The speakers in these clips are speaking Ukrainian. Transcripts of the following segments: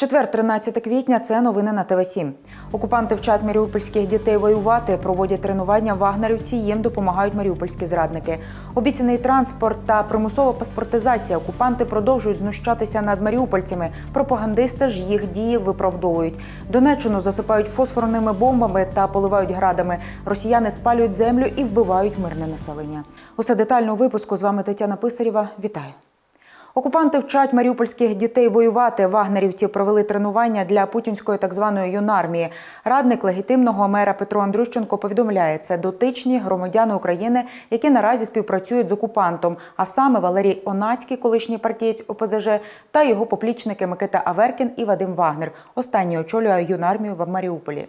Четвер, 13 квітня. Це новини на ТВ 7 Окупанти вчать маріупольських дітей воювати, проводять тренування вагнерівці. Їм допомагають маріупольські зрадники. Обіцяний транспорт та примусова паспортизація. Окупанти продовжують знущатися над маріупольцями. Пропагандисти ж їх дії виправдовують. Донеччину засипають фосфорними бомбами та поливають градами. Росіяни спалюють землю і вбивають мирне населення. Усе детально у випуску з вами Тетяна Писарєва. Вітаю. Окупанти вчать маріупольських дітей воювати. Вагнерівці провели тренування для путінської так званої юнармії. Радник легітимного мера Петро Андрющенко повідомляє, це дотичні громадяни України, які наразі співпрацюють з окупантом. А саме Валерій Онацький, колишній партієць ОПЗЖ, та його поплічники Микита Аверкін і Вадим Вагнер. Останній очолює юнармію в Маріуполі.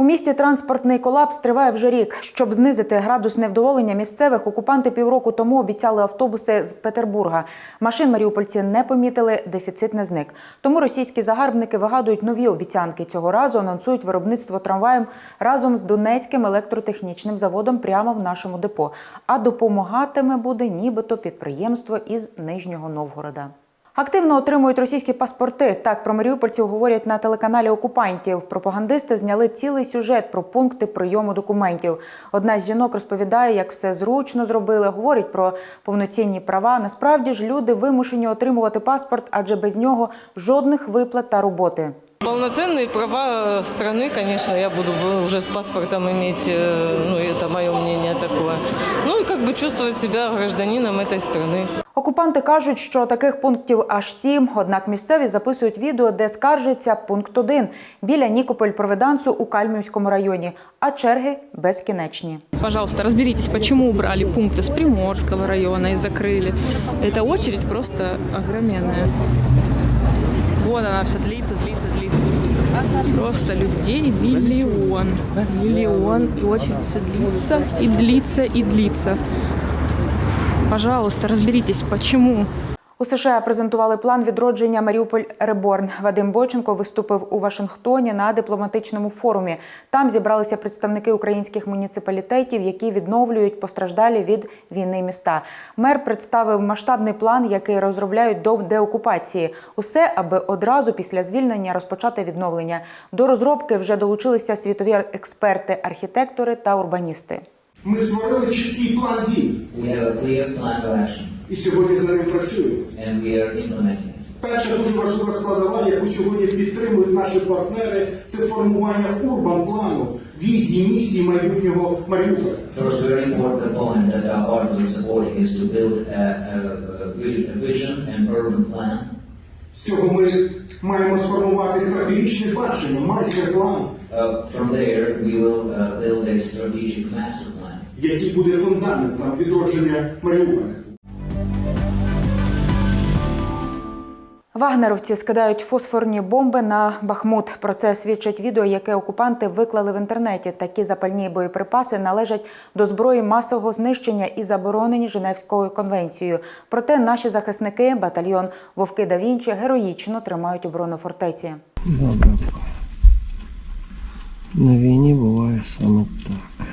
У місті транспортний колапс триває вже рік. Щоб знизити градус невдоволення місцевих, окупанти півроку тому обіцяли автобуси з Петербурга. Машин маріупольці не помітили, дефіцит не зник. Тому російські загарбники вигадують нові обіцянки. Цього разу анонсують виробництво трамваєм разом з Донецьким електротехнічним заводом прямо в нашому депо. А допомагатиме буде нібито підприємство із Нижнього Новгорода. Активно отримують російські паспорти. Так про маріупольців говорять на телеканалі окупантів. Пропагандисти зняли цілий сюжет про пункти прийому документів. Одна з жінок розповідає, як все зручно зробили. Говорить про повноцінні права. Насправді ж люди вимушені отримувати паспорт, адже без нього жодних виплат та роботи. Полноценные права страны, конечно, я буду уже с паспортом иметь, э, ну, это мое мнение такое. Ну и как бы чувствовать себя гражданином этой страны. Окупанти кажуть, що таких пунктів аж сім. Однак місцеві записують відео, де скаржиться пункт 1 біля Нікополь Проведансу у Кальмівському районі, а черги безкінечні. Пожалуйста, разберитесь, почему убрали пункты с Приморского района и закрыли. Эта очередь просто огроменная. Вот она все длится, длится, длится. Просто людей миллион. Миллион. И очередь все длится, и длится, и длится. Пожалуйста, разберитесь, почему. У США презентували план відродження Маріуполь Реборн. Вадим Бойченко виступив у Вашингтоні на дипломатичному форумі. Там зібралися представники українських муніципалітетів, які відновлюють постраждалі від війни міста. Мер представив масштабний план, який розробляють до деокупації. Усе, аби одразу після звільнення розпочати відновлення. До розробки вже долучилися світові експерти, архітектори та урбаністи. Ми створили чіткий план дій We have a clear plan of action і сьогодні за ним працюємо. and we are implementing it. Перша дуже важлива складова, яку сьогодні підтримують наші партнери, це формування урбан плану, візії, місії майбутнього Маріуполя. First, very important component that our partners are supporting is to build a, a, a vision- a vision and urban plan. З цього ми маємо сформувати стратегічне бачення, майстер-план, from there, we will uh, build a strategic master plan. який буде фундаментом відродження Маріуполя. Вагнеровці скидають фосфорні бомби на Бахмут. Про це свідчить відео, яке окупанти виклали в інтернеті. Такі запальні боєприпаси належать до зброї масового знищення і заборонені Женевською конвенцією. Проте наші захисники, батальйон Вовки да Вінчі, героїчно тримають оборону фортеці. Добре. На війні буває саме так.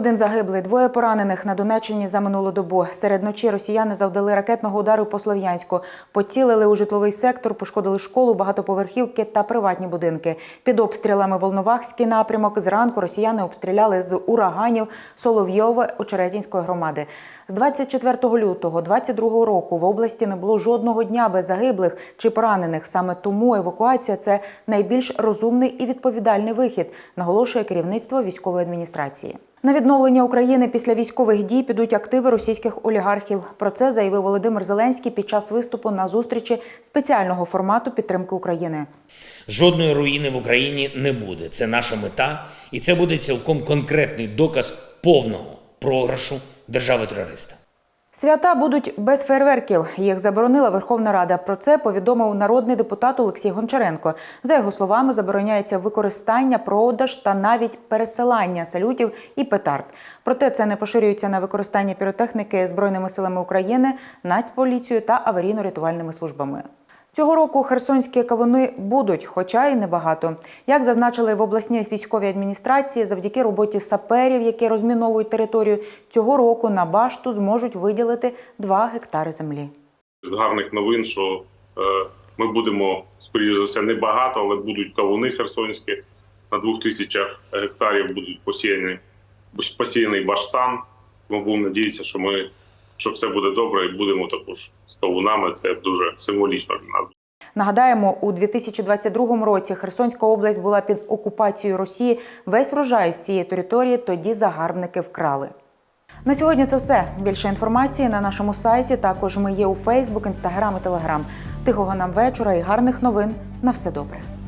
Один загиблий, двоє поранених на Донеччині за минулу добу. Серед ночі росіяни завдали ракетного удару по Слов'янську, поцілили у житловий сектор, пошкодили школу, багатоповерхівки та приватні будинки. Під обстрілами Волновахський напрямок зранку росіяни обстріляли з ураганів Соловйове Очеретінської громади. З 24 лютого 22 року в області не було жодного дня без загиблих чи поранених. Саме тому евакуація це найбільш розумний і відповідальний вихід, наголошує керівництво військової адміністрації. На відновлення України після військових дій підуть активи російських олігархів. Про це заявив Володимир Зеленський під час виступу на зустрічі спеціального формату підтримки України. Жодної руїни в Україні не буде. Це наша мета, і це буде цілком конкретний доказ повного програшу держави-терориста. Свята будуть без фейерверків. Їх заборонила Верховна Рада. Про це повідомив народний депутат Олексій Гончаренко. За його словами, забороняється використання, продаж та навіть пересилання салютів і петард. Проте це не поширюється на використання піротехніки збройними силами України, Нацполіцією та аварійно-рятувальними службами. Цього року херсонські кавуни будуть, хоча й небагато. Як зазначили в обласній військовій адміністрації, завдяки роботі саперів, які розміновують територію, цього року на башту зможуть виділити 2 гектари землі. гарних новин, що е, Ми будемо, скоріше за все, небагато, але будуть кавуни херсонські. На двох тисячах гектарів будуть посіяні, посіяний баштан. Ми будемо надіятися, що ми що все буде добре, і будемо також з кавунами. Це дуже символічно для нас. Нагадаємо, у 2022 році Херсонська область була під окупацією Росії. Весь врожай з цієї території тоді загарбники вкрали. На сьогодні це все. Більше інформації на нашому сайті. Також ми є у Фейсбук, Інстаграм і Телеграм. Тихого нам вечора і гарних новин. На все добре.